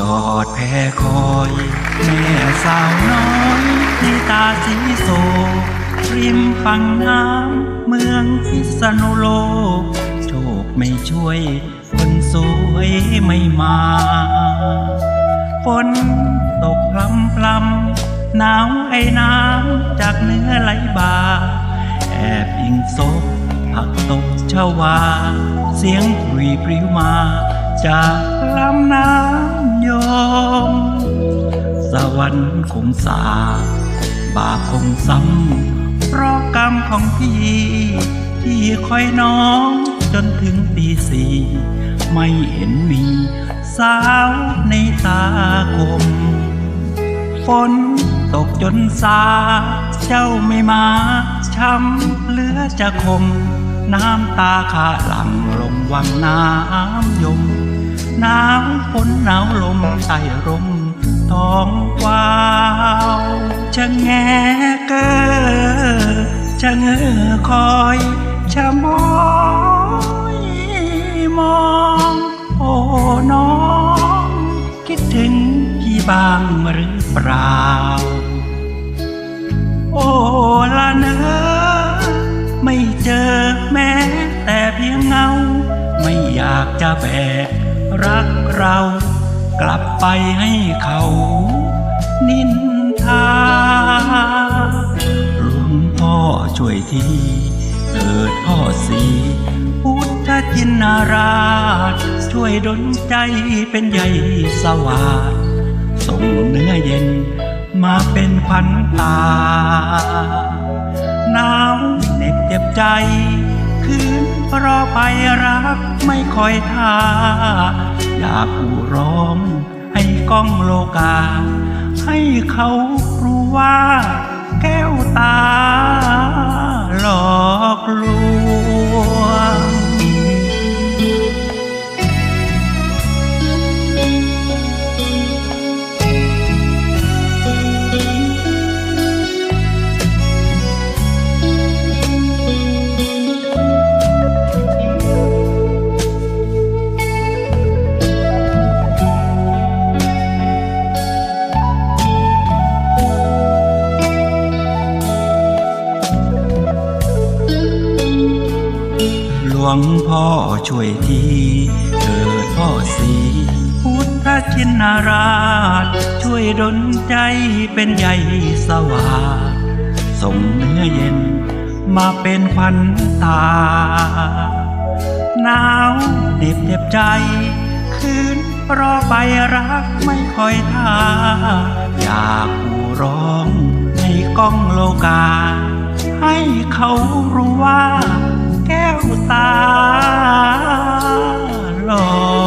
จอดแพคอยแม่สาวน้อยในตาสีโศกริมฝั่งน้ำเมืองพิษณุโลก โชคไม่ช่วย คนสวยไม่มาฝนตกพลำพลำหนาวไอ้น้ำจากเนื้อไหลบ่าแอบอิงศพผักตกชวา เสียงปรีปริวมา จากลำน้ำยม สวรรค์คงสาบาปคงซ้ำเพราะกรรมของพี่ที่คอยน้องจนถึงตีสี่ไม่เห็นมีสาวในตาคมฝนตกจนสา เจ้าไม่มาช้ำเหลือจะคม น้ำตาขาหลังลงวังน้ำยม หนาวฝนหนาวลมใต้ร่มท้องว้าวชะแงเกอชะเงือคอยชะมอยมองโอ้น้อง คิดถึงพี่บ้างหรือเปล่า โอ้ละเนอไม่เจอแม้แต่เพียงเงา ไม่อยากจะแบก รักเรากลับไปให้เขา นินทาหลวงพ่อช่วยทีเกิดพ่อสีพุทธจินนาราช ช่วยดลใจเป็นใหญ่สวาสส่งเนื้อเย็นมาเป็นขวัญตาหนาวเหน็บเจ็บใจ คืนรอไปรักไม่คอยท่า อยากอูร้องให้กล้องโลกา ให้เขารู้ว่าแก้วตา วงพ่อช่วยทีเกิดพ่อสีพุทธชินราช ช่วยดลใจเป็นใหญ่สวาสส่งเนื้อเย็นมาเป็นขวัญตา หนาวเหน็บเจ็บใจ คืนรอไปรักไม่คอยท่า อยากกูร้องให้ก้องโลกา ให้เขารู้ว่า วตาหลอก